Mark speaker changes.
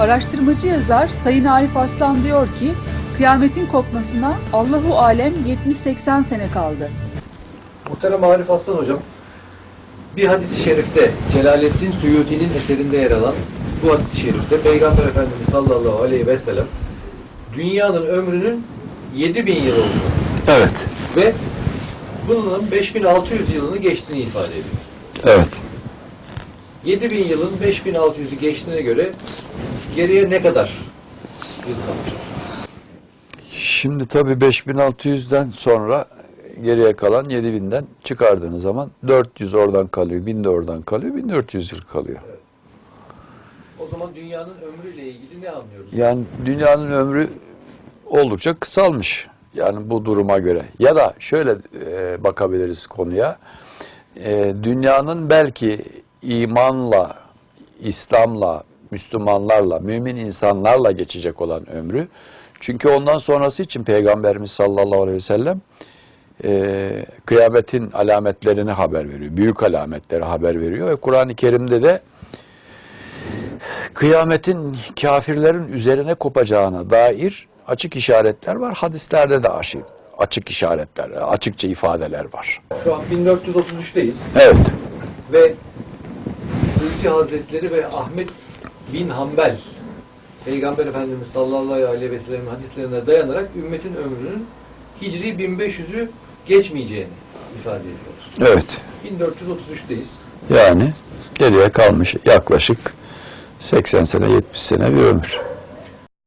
Speaker 1: Araştırmacı yazar Sayın Arif Aslan diyor ki, kıyametin kopmasına Allahu Alem 70-80 sene kaldı.
Speaker 2: Muhterem Arif Aslan Hocam, bir hadis-i şerifte Celaleddin Suyuti'nin eserinde yer alan bu hadis-i şerifte Peygamber Efendimiz sallallahu aleyhi ve sellem dünyanın ömrünün 7000 yıl olduğunu
Speaker 3: Evet.
Speaker 2: ve bunun 5600 yılını geçtiğini ifade ediyor.
Speaker 3: Evet.
Speaker 2: 7000 yılın 5600'ü geçtiğine göre geriye ne kadar yıl kalmıştır?
Speaker 3: Şimdi tabii 5600'den sonra geriye kalan 7000'den çıkardığınız zaman 400 oradan kalıyor, 1000 de oradan kalıyor, 1400 yıl kalıyor.
Speaker 2: O zaman dünyanın ömrüyle ilgili ne anlıyoruz?
Speaker 3: Yani dünyanın ömrü oldukça kısalmış. Yani bu duruma göre. Ya da şöyle e, bakabiliriz konuya. E, dünyanın belki imanla, İslam'la, Müslümanlarla, mümin insanlarla geçecek olan ömrü. Çünkü ondan sonrası için Peygamberimiz sallallahu aleyhi ve sellem e, kıyametin alametlerini haber veriyor. Büyük alametleri haber veriyor ve Kur'an-ı Kerim'de de kıyametin kafirlerin üzerine kopacağına dair açık işaretler var. Hadislerde de açık, açık işaretler, açıkça ifadeler var.
Speaker 2: Şu an 1433'teyiz.
Speaker 3: Evet.
Speaker 2: ve Suyuti Hazretleri ve Ahmet bin Hanbel Peygamber Efendimiz sallallahu aleyhi ve sellem hadislerine dayanarak ümmetin ömrünün Hicri 1500'ü geçmeyeceğini ifade ediyorlar.
Speaker 3: Evet.
Speaker 2: 1433'teyiz.
Speaker 3: Yani geriye kalmış yaklaşık 80 sene 70 sene bir ömür.